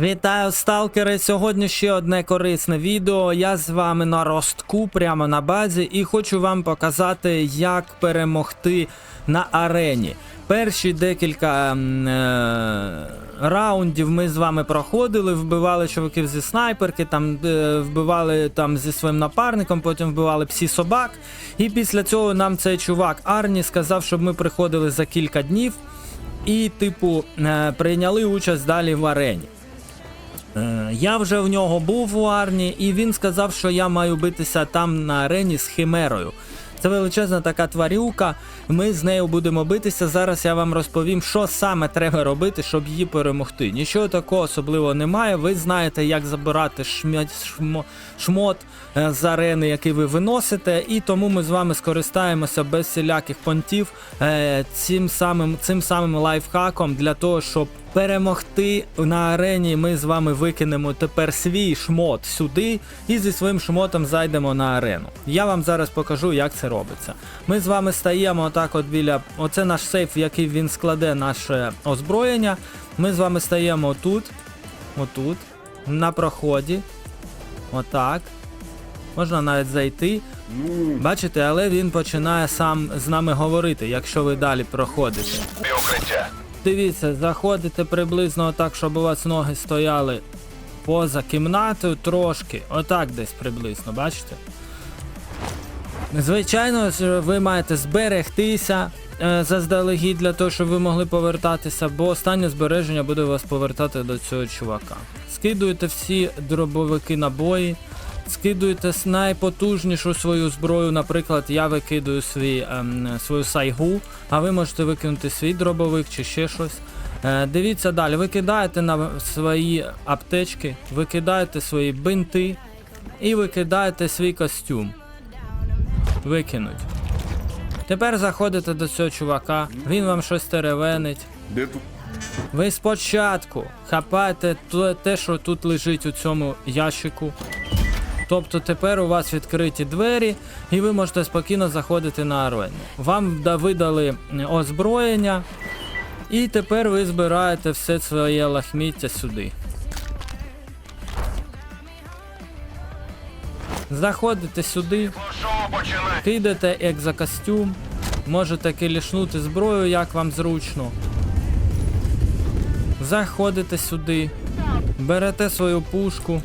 Вітаю, сталкери! Сьогодні ще одне корисне відео. Я з вами на ростку прямо на базі і хочу вам показати, як перемогти на арені. Перші декілька е, раундів ми з вами проходили, вбивали чуваків зі снайперки, там е, вбивали там зі своїм напарником, потім вбивали псі собак. І після цього нам цей чувак Арні сказав, щоб ми приходили за кілька днів і, типу, е, прийняли участь далі в арені. Е, Я вже в нього був у Арні, і він сказав, що я маю битися там на арені з Химерою. Це величезна така тварюка. Ми з нею будемо битися. Зараз я вам розповім, що саме треба робити, щоб її перемогти. Нічого такого особливого немає. Ви знаєте, як забирати шмят, шмо, шмот е, з арени, який ви виносите, і тому ми з вами скористаємося без всіляких понтів е, цим самим, цим самим лайфхаком для того, щоб перемогти на арені. Ми з вами викинемо тепер свій шмот сюди і зі своїм шмотом зайдемо на арену. Я вам зараз покажу, як це робиться. Ми з вами стаємо отак от біля. Оце наш сейф, в який він складе наше озброєння. Ми з вами стаємо отут, отут, на проході. Отак. Можна навіть зайти. Бачите, але він починає сам з нами говорити, якщо ви далі проходите. Дивіться, заходите приблизно так, щоб у вас ноги стояли поза кімнатою трошки. Отак десь приблизно, бачите? Звичайно, ви маєте зберегтися е, заздалегідь для того, щоб ви могли повертатися, бо останнє збереження буде вас повертати до цього чувака. Скидуєте всі дробовики набої, скидуєте найпотужнішу свою зброю. Наприклад, я викидую свій, ем, свою сайгу, а ви можете викинути свій дробовик чи ще щось. Е, дивіться далі, ви кидаєте на свої аптечки, викидаєте свої бинти і викидаєте свій костюм. Викинуть. Тепер заходите до цього чувака, він вам щось теревенить. Де тут? Ви спочатку хапаєте те, що тут лежить у цьому ящику. Тобто тепер у вас відкриті двері, і ви можете спокійно заходити на арену. Вам видали озброєння, і тепер ви збираєте все своє лахміття сюди. Заходите сюди, починай. екзокостюм, можете килішнути зброю, як вам зручно. Заходите сюди, берете свою пушку,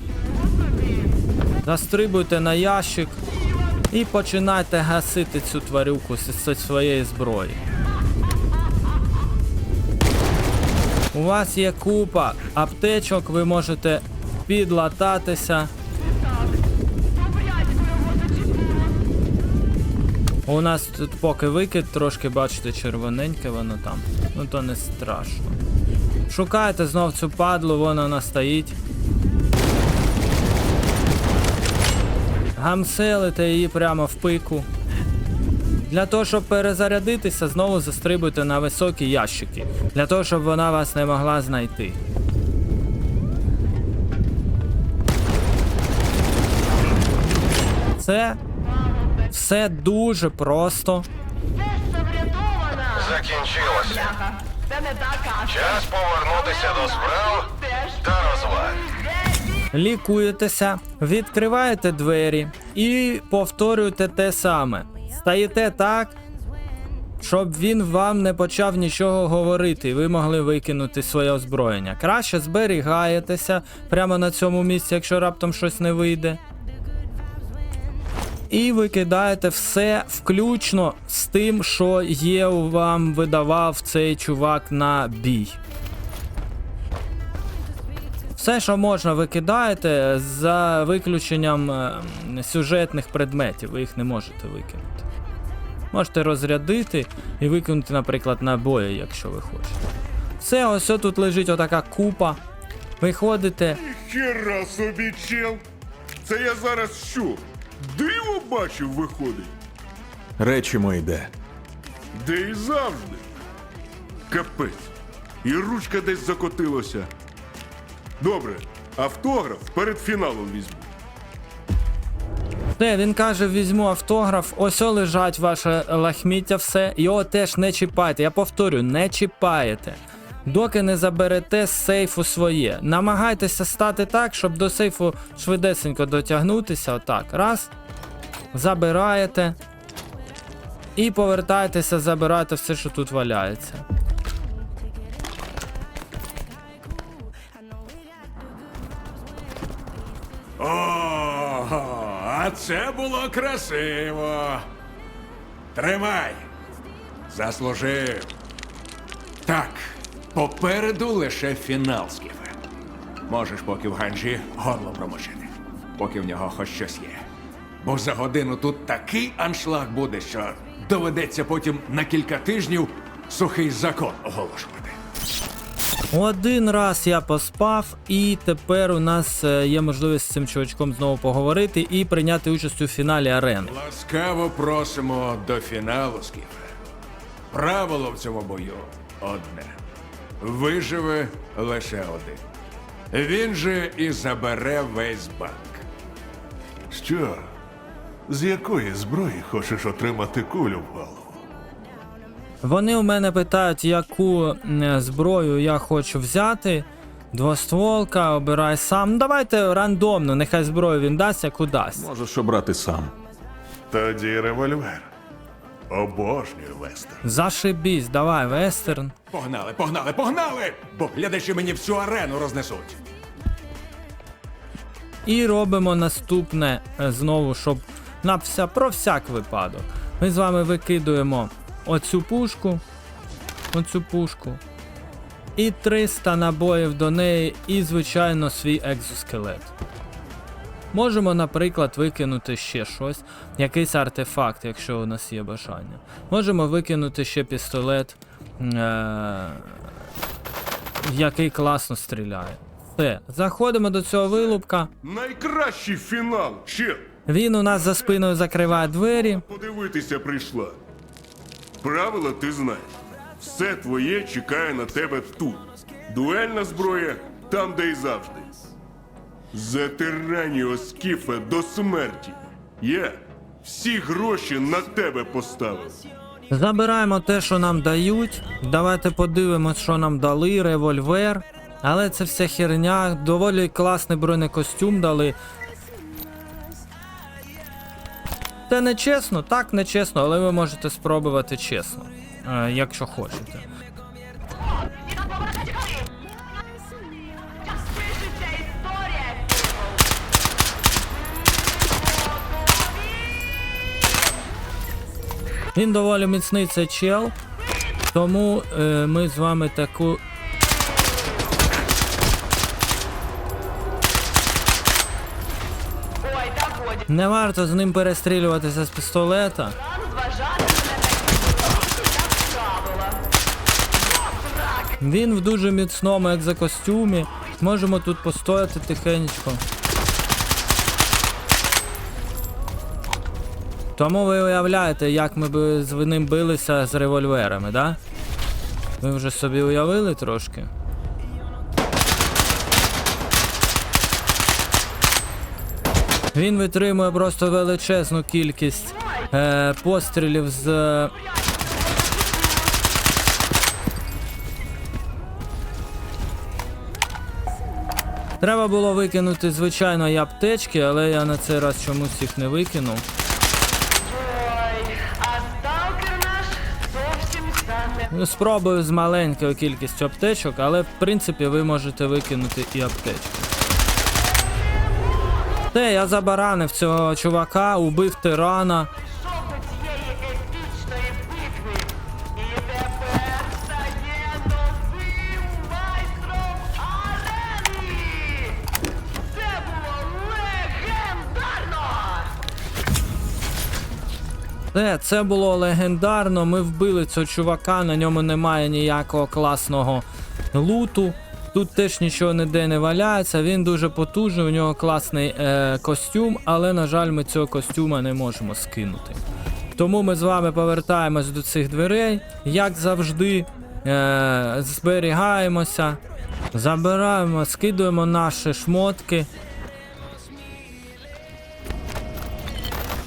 застрибуйте на ящик і починайте гасити цю тварюку зі своєї зброї. У вас є купа аптечок, ви можете підлататися. У нас тут поки викид, трошки бачите, червоненьке воно там. Ну то не страшно. Шукайте знов цю падлу, вона стоїть. Гамселите її прямо в пику. Для того, щоб перезарядитися, знову застрибуйте на високі ящики. Для того, щоб вона вас не могла знайти. Це все дуже просто. Закінчилося. Час повернутися до справ та розваг. Лікуєтеся, відкриваєте двері і повторюєте те саме. Стаєте так, щоб він вам не почав нічого говорити, і ви могли викинути своє озброєння. Краще зберігаєтеся прямо на цьому місці, якщо раптом щось не вийде. І викидаєте все включно з тим, що є вам видавав цей чувак на бій. Все, що можна, викидаєте за виключенням е, сюжетних предметів, ви їх не можете викинути. Можете розрядити і викинути, наприклад, набої, якщо ви хочете. Все, ось тут лежить отака купа. Виходите, Хера собі чел. Це я зараз що? Диво бачив виходить. Речі мої де. Де і завжди. Капець. І ручка десь закотилася. Добре, автограф перед фіналом візьму. Все, він каже, візьму автограф, ось о лежать ваше лахміття, все. Його теж не чіпайте. Я повторюю, не чіпаєте. доки не заберете з сейфу своє. Намагайтеся стати так, щоб до сейфу швидесенько дотягнутися. Отак. Раз. Забираєте. І повертаєтеся, забирати все, що тут валяється. Ого, а це було красиво. Тримай. Заслужив. Так, попереду лише фінал, Скіфе. Можеш поки в ганджі горло промочити, поки в нього хоч щось є. Бо за годину тут такий аншлаг буде, що доведеться потім на кілька тижнів сухий закон оголошувати. Один раз я поспав, і тепер у нас е, є можливість з цим чувачком знову поговорити і прийняти участь у фіналі арени. Ласкаво просимо до фіналу, Скіфе. Правило в цьому бою одне. Виживе лише один. Він же і забере весь банк. Що? З якої зброї хочеш отримати кулю в голову? Вони у мене питають, яку зброю я хочу взяти. Двостволка, обирай сам. Ну, Давайте рандомно, нехай зброю він дасть, яку дасть. Можеш обрати сам. Тоді револьвер. Обожнюю вестер. Зашибісь, давай, вестерн. Погнали, погнали, погнали! Бо глядачі мені всю арену рознесуть. І робимо наступне е, знову, щоб на вся, про всяк випадок. Ми з вами викидуємо оцю пушку. Оцю пушку. І 300 набоїв до неї, і, звичайно, свій екзоскелет. Можемо, наприклад, викинути ще щось, якийсь артефакт, якщо у нас є бажання. Можемо викинути ще пістолет, е- який класно стріляє. Все, заходимо до цього вилупка. Найкращий фінал! Чел! Він у нас за спиною закриває двері. Подивитися прийшла. Правила ти знаєш. Все твоє чекає на тебе тут. Дуельна зброя там, де й завжди. Затирання Оскіфа до смерті. Я всі гроші на тебе поставив. Забираємо те, що нам дають. Давайте подивимось, що нам дали. Револьвер. Але це вся херня. Доволі класний бронекостюм дали. Це не чесно, так не чесно, але ви можете спробувати чесно, е, якщо хочете. Він доволі міцний цей чел. Тому е, ми з вами таку. Ой, та годі. Не варто з ним перестрілюватися з пістолета. Він в дуже міцному екзокостюмі. Можемо тут постояти тихенько. Тому ви уявляєте, як ми би з ним билися з револьверами, да? Ви вже собі уявили трошки? Він витримує просто величезну кількість е, пострілів з Треба було викинути, звичайно, і аптечки, але я на цей раз чомусь їх не викинув. Ой, а сталкер наш зовсім стане. Ну, спробую з маленькою кількістю аптечок, але в принципі ви можете викинути і аптечки. Те, я забаранив цього чувака, убив тирана. Це. Це було легендарно. Ми вбили цього чувака, на ньому немає ніякого класного луту. Тут теж нічого ніде не валяється. Він дуже потужний, у нього класний е, костюм, але, на жаль, ми цього костюма не можемо скинути. Тому ми з вами повертаємось до цих дверей, як завжди, е, зберігаємося, забираємо, скидуємо наші шмотки.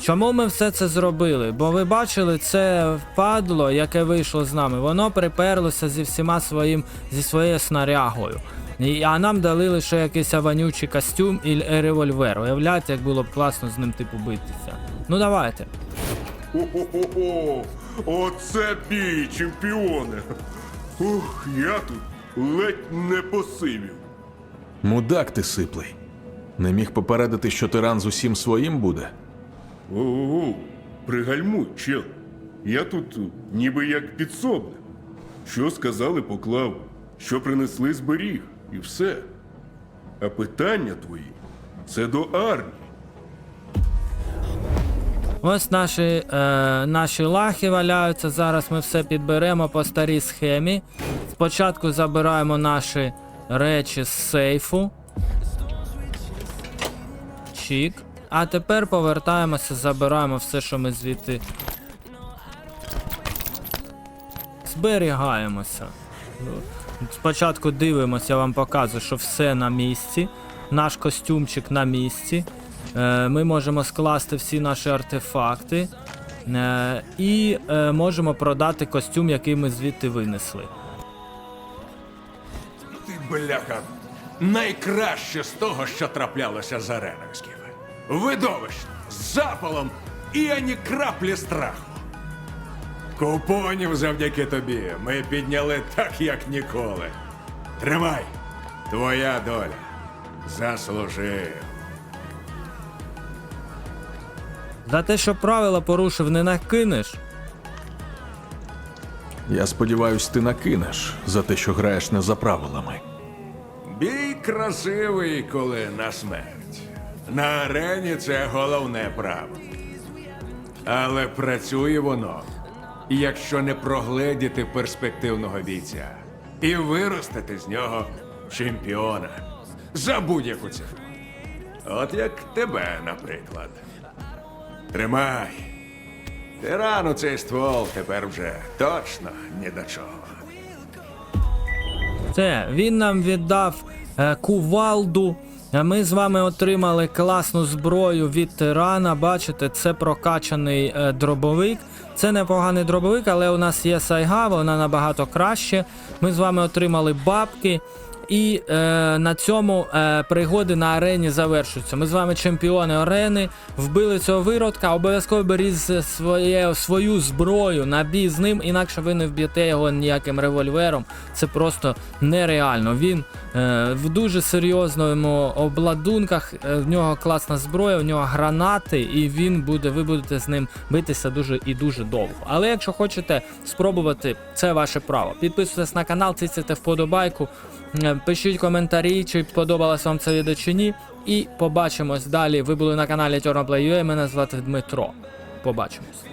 Чому ми все це зробили? Бо ви бачили, це впадло, яке вийшло з нами. Воно приперлося зі всіма своїм зі своєю снарягою. І, а нам дали лише якийсь аванючий костюм і револьвер. Уявляєте, як було б класно з ним типу битися. Ну давайте. Хо-хо-хо! Оце бій, чемпіоне! Ух, я тут ледь не посивів. Мудак ти сиплий. Не міг попередити, що тиран з усім своїм буде. Ого, пригальмуй, чел. Я тут ніби як підсобник. Що сказали, поклав, що принесли зберіг, і все. А питання твої це до армії. Ось наші, е, наші лахи валяються. Зараз ми все підберемо по старій схемі. Спочатку забираємо наші речі з сейфу. Чік. А тепер повертаємося, забираємо все, що ми звідти. Зберігаємося. Спочатку дивимося, я вам показую, що все на місці. Наш костюмчик на місці. Е, ми можемо скласти всі наші артефакти. Е, і е, можемо продати костюм, який ми звідти винесли. Ти, бляха, найкраще з того, що траплялося з ареною, Скіфе. Видовищно, з запалом і ані краплі страху. Купонів завдяки тобі ми підняли так, як ніколи. Тримай, твоя доля. Заслужив. За те, що правила порушив, не накинеш. Я сподіваюсь, ти накинеш за те, що граєш не за правилами. Бій красивий, коли на смерть. На арені це головне право. Але працює воно, якщо не прогледіти перспективного бійця і виростити з нього чемпіона за будь-яку ціну. От як тебе, наприклад. Тримай. Тирану цей ствол тепер вже точно ні до чого. Це він нам віддав е, кувалду. Ми з вами отримали класну зброю від тирана. Бачите, це прокачаний е, дробовик. Це непоганий дробовик, але у нас є сайга, вона набагато краще. Ми з вами отримали бабки. І е, на цьому е, пригоди на арені завершуються. Ми з вами чемпіони арени, вбили цього виродка. Обов'язково беріть своє, свою зброю на бій з ним, інакше ви не вб'єте його ніяким револьвером. Це просто нереально. Він е, в дуже серйозному обладунках. е, В нього класна зброя, в нього гранати, і він буде. Ви будете з ним битися дуже і дуже довго. Але якщо хочете спробувати, це ваше право. Підписуйтесь на канал, цицяйте вподобайку. Е, Пишіть коментарі, чи подобалось вам це відео чи ні. І побачимось далі. Ви були на каналі TurnPlay.ua, Мене звати Дмитро. Побачимось.